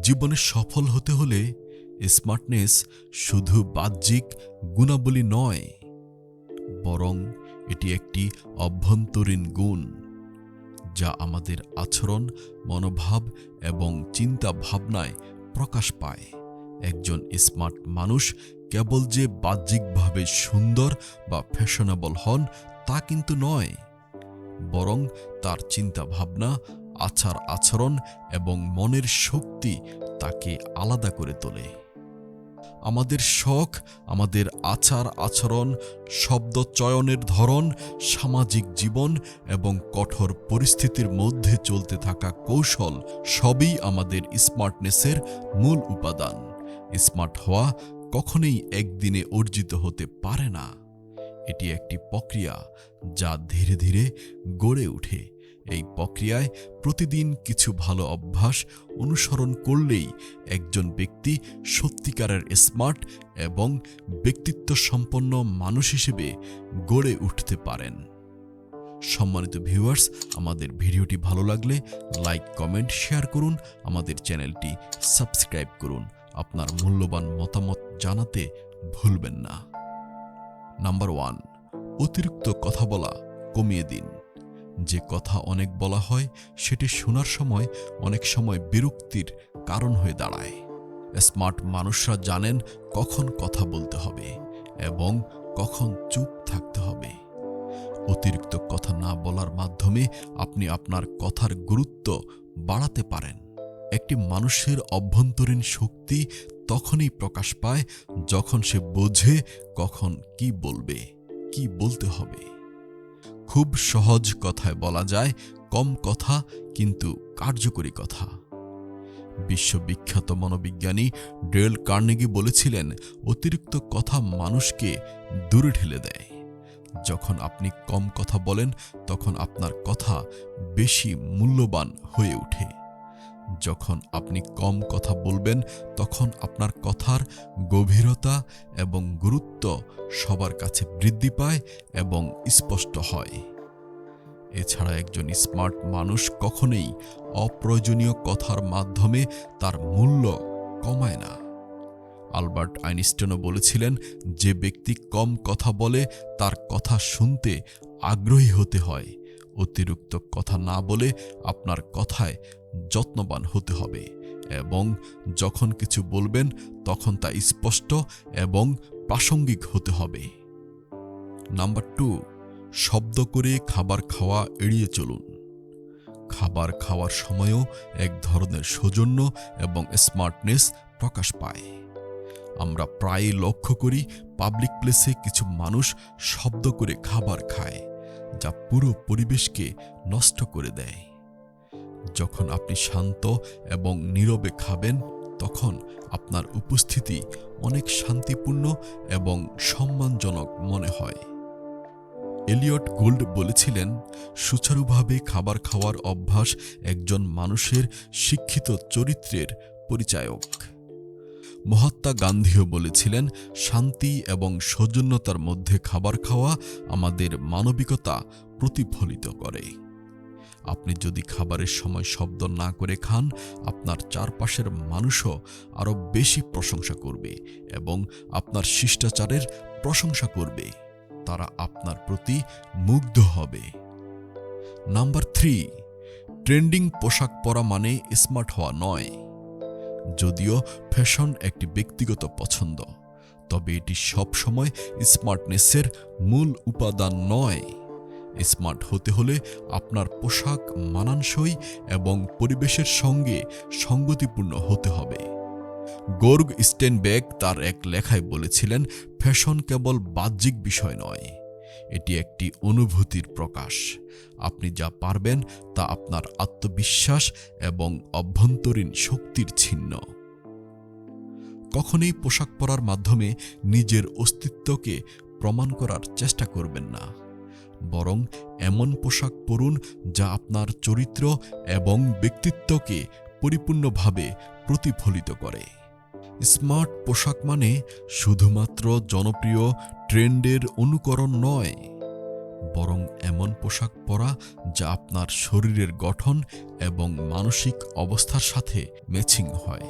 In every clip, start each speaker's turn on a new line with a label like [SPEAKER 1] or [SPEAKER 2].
[SPEAKER 1] জীবনে সফল হতে হলে স্মার্টনেস শুধু বাহ্যিক গুণাবলী নয়, বরং এটি একটি অভ্যন্তরীণ গুণ, যা আমাদের আচরণ, মনোভাব এবং চিন্তা ভাবনায় প্রকাশ পায়। একজন স্মার্ট মানুষ কেবল যে বাহ্যিকভাবে সুন্দর বা ফ্যাশনেবল হন তা কিন্তু নয়, বরং তার চিন্তা ভাবনা আচার আচরণ এবং মনের শক্তি তাকে আলাদা করে তোলে। আমাদের শখ, আমাদের আচার আচরণ, শব্দ চয়নের ধরন, সামাজিক জীবন এবং কঠোর পরিস্থিতির মধ্যে চলতে থাকা কৌশল সবই আমাদের স্মার্টনেসের মূল উপাদান। স্মার্ট হওয়া কখনোই একদিনে অর্জিত হতে পারে না। এটি একটি প্রক্রিয়া যা ধীরে ধীরে গড়ে ওঠে। এই প্রক্রিয়ায় প্রতিদিন কিছু ভালো অভ্যাস অনুসরণ করলেই একজন ব্যক্তি সত্যিকারের স্মার্ট এবং ব্যক্তিত্ব সম্পন্ন মানুষ হিসেবে গড়ে উঠতে পারেন। সম্মানিত ভিউয়ার্স, আমাদের ভিডিওটি ভালো লাগলে লাইক, কমেন্ট, শেয়ার করুন, আমাদের চ্যানেলটি সাবস্ক্রাইব করুন। আপনার মূল্যবান মতামত জানাতে ভুলবেন না। নাম্বার ওয়ান, অতিরিক্ত কথা বলা, কমিয়ে দিন। যে কথা অনেক বলা হয়, সেটি শোনার সময় অনেক সময় বিরক্তির কারণ হয়ে দাঁড়ায়। স্মার্ট মানুষরা জানেন কখন কথা বলতে হবে এবং কখন চুপ থাকতে হবে। অতিরিক্ত কথা না বলার মাধ্যমে আপনি আপনার কথার গুরুত্ব বাড়াতে পারেন। একটি মানুষের অভ্যন্তরীণ শক্তি তখনই প্রকাশ পায় যখন সে বোঝে কখন কি বলবে, কি বলতে হবে। খুব সহজ কথায় বলা যায়, কম কথা কিন্তু কার্যকরী কথা। বিশ্ববিখ্যাত মনোবিজ্ঞানী ডেল কার্নেগি বলেছিলেন, অতিরিক্ত কথা মানুষকে দূরে ঠেলে দেয়। যখন আপনি কম কথা বলেন, তখন আপনার কথা বেশি মূল্যবান হয়ে ওঠে। যখন আপনি কম কথা বলবেন, তখন আপনার কথার গভীরতা এবং গুরুত্ব সবার কাছে বৃদ্ধি পায় এবং স্পষ্ট হয়। এছাড়া একজন স্মার্ট মানুষ কখনোই অপ্রয়োজনীয় কথার মাধ্যমে তার মূল্য কমায় না। আলবার্ট আইনস্টাইনও বলেছিলেন, যে ব্যক্তি কম কথা বলে, তার কথা শুনতে আগ্রহী হতে হয়। অতিরিক্ত কথা না বলে আপনার কথায় যত্নবান হতে হবে এবং যখন কিছু বলবেন তখন তা স্পষ্ট এবং প্রাসঙ্গিক হতে হবে। নাম্বার টু, শব্দ করে খাবার খাওয়া এড়িয়ে চলুন। খাবার খাওয়ার সময়ও এক ধরনের সৌজন্য এবং স্মার্টনেস প্রকাশ পায়। আমরা প্রায়ই লক্ষ্য করি পাবলিক প্লেসে কিছু মানুষ শব্দ করে খাবার খায়। যা পুরো পরিবেশকে নষ্ট করে দেয়। যখন আপনি শান্ত এবং নীরবে খাবেন, তখন আপনার উপস্থিতি অনেক শান্তিপূর্ণ এবং সম্মানজনক মনে হয়। এলিয়ট গোল্ড বলেছিলেন, সুচারুভাবে খাবার খাওয়ার অভ্যাস একজন মানুষের শিক্ষিত চরিত্রের পরিচায়ক। মহাত্মা গান্ধীও বলেছিলেন, শান্তি এবং সৌজন্যতার মধ্যে খাবার খাওয়া আমাদের মানবিকতা প্রতিফলিত করে। আপনি যদি খাবারের সময় শব্দ না করে খান, আপনার চারপাশের মানুষও আরও বেশি প্রশংসা করবে এবং আপনার শিষ্টাচারের প্রশংসা করবে। তারা আপনার প্রতি মুগ্ধ হবে। নাম্বার থ্রি, ট্রেন্ডিং পোশাক পরা মানে স্মার্ট হওয়া নয়। যদিও ফ্যাশন একটি ব্যক্তিগত পছন্দ, তবে এটি সবসময় স্মার্টনেসের মূল উপাদান নয়। স্মার্ট হতে হলে আপনার পোশাক মানানসই এবং পরিবেশের সঙ্গে সঙ্গতিপূর্ণ হতে হবে। গোর্গ স্টেনবেক তার এক লেখায় বলেছিলেন, ফ্যাশন কেবল বাহ্যিক বিষয় নয় এটি একটি অনুভূতির প্রকাশ। আপনি যা পারবেন তা আপনার আত্মবিশ্বাস এবং অভ্যন্তরীণ শক্তির ছিন্ন। কখনোই পোশাক পরার মাধ্যমে নিজের অস্তিত্বকে প্রমাণ করার চেষ্টা করবেন না। বরং এমন পোশাক পরুন যা আপনার চরিত্র এবং ব্যক্তিত্বকে পরিপূর্ণভাবে প্রতিফলিত করে। স্মার্ট পোশাক মানে শুধুমাত্র জনপ্রিয় ট্রেন্ডের অনুকরণ নয়, বরং এমন পোশাক পরা যা আপনার শরীরের গঠন এবং মানসিক অবস্থার সাথে ম্যাচিং হয়।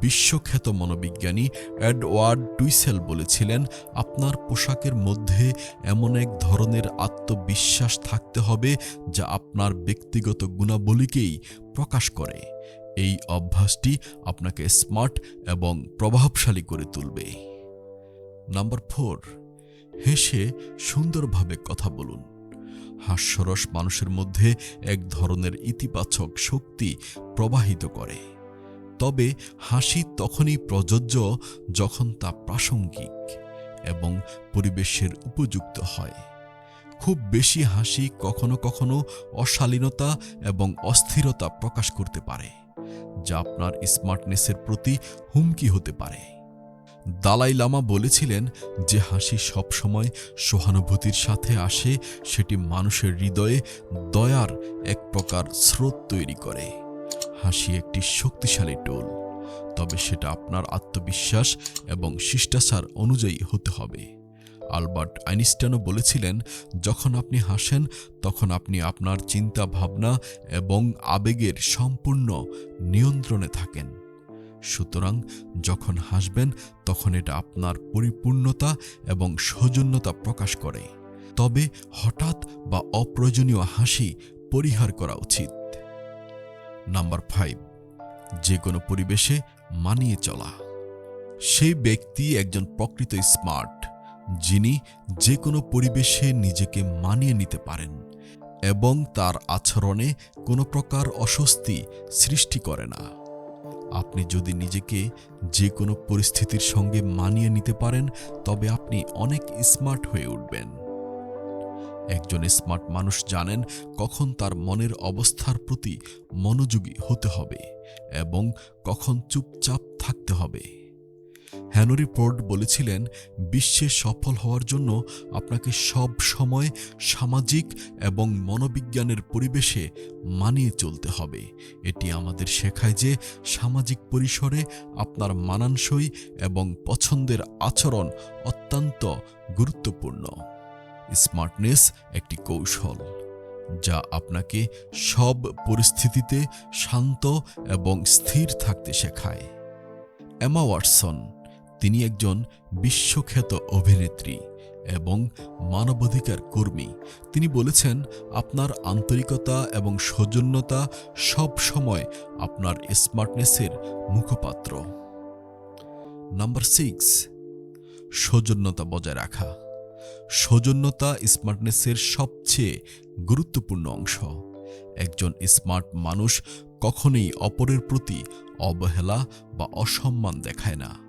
[SPEAKER 1] বিশ্বখ্যাত মনোবিজ্ঞানী এডওয়ার্ড টুইসেল বলেছিলেন, আপনার পোশাকের মধ্যে এমন এক ধরনের আত্মবিশ্বাস থাকতে হবে যা আপনার ব্যক্তিগত গুণাবলীকেই প্রকাশ করে। এই অভ্যাসটি আপনাকে স্মার্ট এবং প্রভাবশালী করে তুলবে। নাম্বার ফোর, হেসে সুন্দরভাবে কথা বলুন। হাস্যরস মানুষের মধ্যে এক ধরনের ইতিবাচক শক্তি প্রবাহিত করে। তবে হাসি তখনই প্রযোজ্য যখন তা প্রাসঙ্গিক এবং পরিবেশের উপযুক্ত হয়। খুব বেশি হাসি কখনো কখনো অশালীনতা এবং অস্থিরতা প্রকাশ করতে পারে। যা আপনার স্মার্টনেসের প্রতি হুমকি হতে পারে। দালাই লামা বলেছিলেন যে হাসি সবসময় সহানুভূতির সাথে আসে, সেটি মানুষের হৃদয়ে দয়ার এক প্রকার স্রোত তৈরি করে। হাসি একটি শক্তিশালী টোল তবে সেটা আপনার আত্মবিশ্বাস এবং শিষ্টাচার অনুযায়ী হতে হবে। আলবার্ট আইনস্টাইনও বলেছিলেন, যখন আপনি হাসেন, তখন আপনি আপনার চিন্তা ভাবনা এবং আবেগের সম্পূর্ণ নিয়ন্ত্রণে থাকেন। সুতরাং যখন হাসবেন, তখন এটা আপনার পরিপূর্ণতা এবং সৌজন্যতা প্রকাশ করে। তবে হঠাৎ বা অপ্রয়োজনীয় হাসি পরিহার করা উচিত। নাম্বার ফাইভ, যে কোনো পরিবেশে মানিয়ে চলা। সেই ব্যক্তি একজন প্রকৃত স্মার্ট। যিনি যে কোনো পরিবেশে নিজেকে মানিয়ে নিতে পারেন এবং তার আচরণে কোনো প্রকার অস্বস্তি সৃষ্টি করে না। আপনি যদি নিজেকে যে কোনো পরিস্থিতির সঙ্গে মানিয়ে নিতে পারেন, তবে আপনি অনেক স্মার্ট হয়ে উঠবেন। একজন স্মার্ট মানুষ জানেন কখন তার মনের অবস্থার প্রতি মনোযোগী হতে হবে এবং কখন চুপচাপ থাকতে হবে। হ্যানরি পোর্ট বলেছিলেন, বিশ্বে সফল হওয়ার জন্য আপনাকে সব সময় সামাজিক এবং মনোবিজ্ঞানের পরিবেশে মানিয়ে চলতে হবে। এটি আমাদের শেখায় যে সামাজিক পরিসরে আপনার মানানসই এবং পছন্দের আচরণ অত্যন্ত গুরুত্বপূর্ণ। স্মার্টনেস একটি কৌশল, যা আপনাকে সব পরিস্থিতিতে শান্ত এবং স্থির থাকতে শেখায়। এমা ওয়াটসন তিনি একজন বিশ্বখ্যাত অভিনেত্রী এবং মানবাধিকার কর্মী। তিনি বলেছেন, আপনার আন্তরিকতা এবং সৌজন্যতা সব সময় আপনার স্মার্টনেসের মুখপাত্র। নাম্বার সিক্স, সৌজন্যতা বজায় রাখা। সৌজন্যতা স্মার্টনেসের সবচেয়ে গুরুত্বপূর্ণ অংশ। একজন স্মার্ট মানুষ কখনোই অপরের প্রতি অবহেলা বা অসম্মান দেখায় না।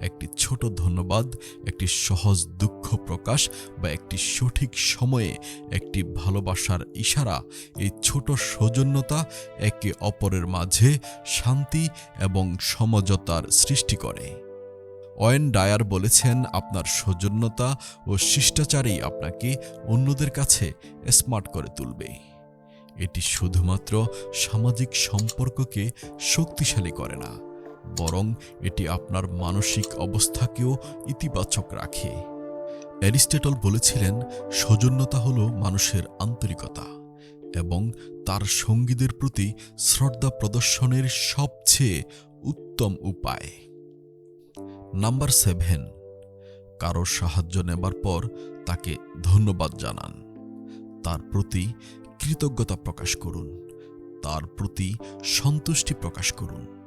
[SPEAKER 1] একটি ছোট ধন্যবাদ, একটি সহজ দুঃখ প্রকাশ বা একটি সঠিক সময়ে একটি ভালোবাসার ইশারা। এই ছোট সৌজন্যতা একে অপরের মাঝে শান্তি এবং সমঝোতার সৃষ্টি করে। অয়েন ডায়ার বলেছেন, আপনার সৌজন্যতা ও শিষ্টাচারেই আপনাকে অন্যদের কাছে স্মার্ট করে তুলবে। এটি শুধুমাত্র সামাজিক সম্পর্ককে শক্তিশালী করে না। বরং এটি আপনার মানসিক অবস্থাকেও ইতিবাচক রাখে। অ্যারিস্টেটল বলেছিলেন, সৌজন্যতা হল মানুষের আন্তরিকতা এবং তার সঙ্গীদের প্রতি শ্রদ্ধা প্রদর্শনের সবচেয়ে উত্তম উপায়। Number seven. কারোর সাহায্য নেবার পর তাকে ধন্যবাদ জানান। তার প্রতি কৃতজ্ঞতা প্রকাশ করুন। তার প্রতি সন্তুষ্টি প্রকাশ করুন।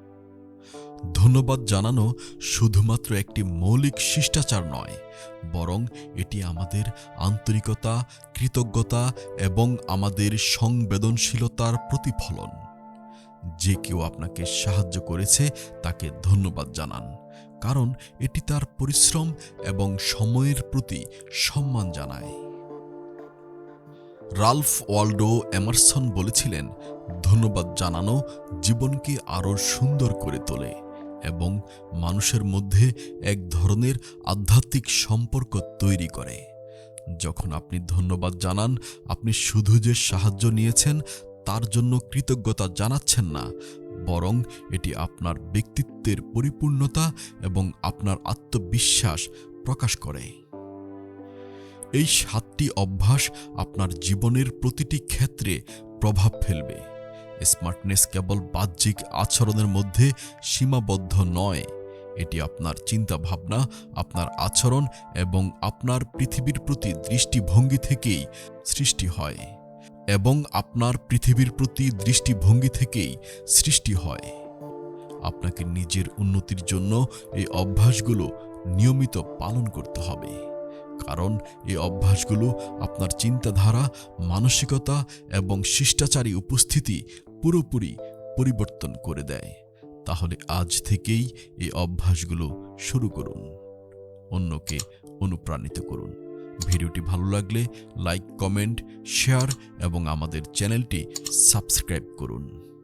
[SPEAKER 1] ধন্যবাদ জানানো শুধুমাত্র একটি মৌলিক শিষ্টাচার নয়, বরং এটি আমাদের আন্তরিকতা, কৃতজ্ঞতা এবং আমাদের সংবেদনশীলতার প্রতিফলন। যে কেউ আপনাকে সাহায্য করেছে তাকে ধন্যবাদ জানান, কারণ এটি তার পরিশ্রম এবং সময়ের প্রতি সম্মান জানায়। রালফ ওয়াল্ডো এমারসন বলেছিলেন, ধন্যবাদ জানানো জীবনকে আরও সুন্দর করে তোলে। এবং মানুষের মধ্যে এক ধরনের আধ্যাত্মিক সম্পর্ক তৈরি করে। যখন আপনি ধন্যবাদ জানান, আপনি শুধু যে সাহায্য নিয়েছেন, তার জন্য কৃতজ্ঞতা জানাচ্ছেন না, বরং এটি আপনার ব্যক্তিত্বের পরিপূর্ণতা এবং আপনার আত্মবিশ্বাস প্রকাশ করে। এই সাতটি অভ্যাস আপনার জীবনের প্রতিটি ক্ষেত্রে প্রভাব ফেলবে। স্মার্টনেস কেবল বাহ্যিক আচরণের মধ্যে সীমাবদ্ধ নয়। এটি আপনার চিন্তা ভাবনা আপনার আচরণ এবং আপনার পৃথিবীর প্রতি দৃষ্টিভঙ্গি থেকেই সৃষ্টি হয় এবং আপনার পৃথিবীর প্রতি দৃষ্টিভঙ্গি থেকেই সৃষ্টি হয়। আপনাকে নিজের উন্নতির জন্য এই অভ্যাসগুলো নিয়মিত পালন করতে হবে। কারণ এই অভ্যাসগুলো আপনার চিন্তাধারা, মানসিকতা এবং শিষ্টাচারী উপস্থিতি পুরোপুরি পরিবর্তন করে দেয়। তাহলে আজ থেকেই এই অভ্যাসগুলো শুরু করুন। অন্যকে অনুপ্রাণিত করুন। ভিডিওটি ভালো লাগলে লাইক, কমেন্ট, শেয়ার এবং আমাদের চ্যানেলটি সাবস্ক্রাইব করুন।